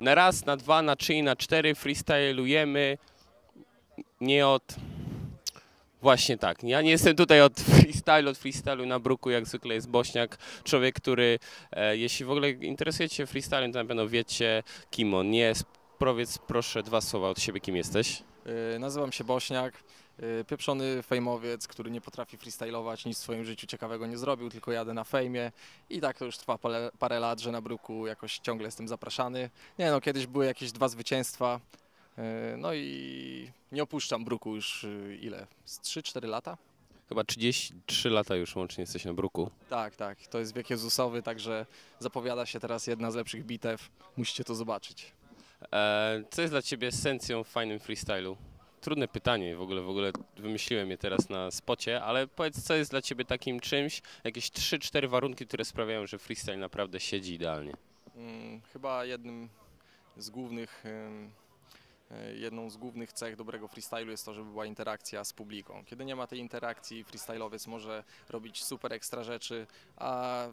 Na raz, na dwa, na trzy i na cztery freestylujemy nie od... Właśnie tak. Ja nie jestem tutaj od freestylu, od freestylu na bruku, jak zwykle jest Bośniak. Człowiek, który, e, jeśli w ogóle interesujecie się freestylem, to na pewno wiecie, kim on jest. Powiedz proszę dwa słowa od siebie, kim jesteś. Y, Nazywam się Bośniak, pieprzony fejmowiec, który nie potrafi freestylować, nic w swoim życiu ciekawego nie zrobił, tylko jadę na fejmie i tak to już trwa parę, parę lat, że na bruku jakoś ciągle jestem zapraszany. Nie no, kiedyś były jakieś dwa zwycięstwa, y, no i nie opuszczam bruku już y, ile? Z 3-4 lata? Chyba 33 lata już łącznie jesteś na bruku. Tak, tak, to jest wiek Jezusowy, także zapowiada się teraz jedna z lepszych bitew, musicie to zobaczyć. E, co jest dla ciebie esencją w fajnym freestylu? Trudne pytanie, w ogóle, w ogóle wymyśliłem je teraz na spocie, ale powiedz, co jest dla ciebie takim czymś, jakieś 3-4 warunki, które sprawiają, że freestyle naprawdę siedzi idealnie. Mm, Chyba jednym z głównych, y, jedną z głównych cech dobrego freestylu jest to, żeby była interakcja z publiką. Kiedy nie ma tej interakcji, freestylowiec może robić super ekstra rzeczy, a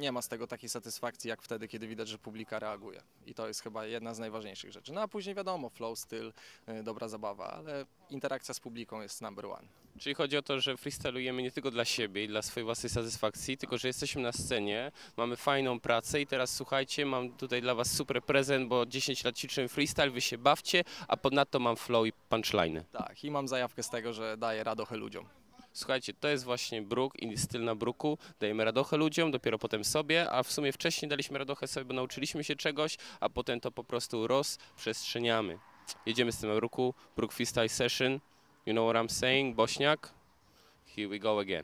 nie ma z tego takiej satysfakcji jak wtedy, kiedy widać, że publika reaguje. I to jest chyba jedna z najważniejszych rzeczy. No a później wiadomo, flow, styl, y, dobra zabawa, ale interakcja z publiką jest number one. Czyli chodzi o to, że freestylujemy nie tylko dla siebie i dla swojej własnej satysfakcji, tylko że jesteśmy na scenie, mamy fajną pracę i teraz słuchajcie, mam tutaj dla was super prezent, bo 10 lat ćwiczyłem freestyle, wy się bawcie, a ponadto mam flow i punchline. Tak, i mam zajawkę z tego, że daję radochę ludziom. Słuchajcie, to jest właśnie bruk i styl na bruku. Dajemy radochę ludziom, dopiero potem sobie, a w sumie wcześniej daliśmy radochę sobie, bo nauczyliśmy się czegoś, a potem to po prostu rozprzestrzeniamy. Jedziemy z tym bruku, brook freestyle session. You know what I'm saying, Bośniak? Here we go again.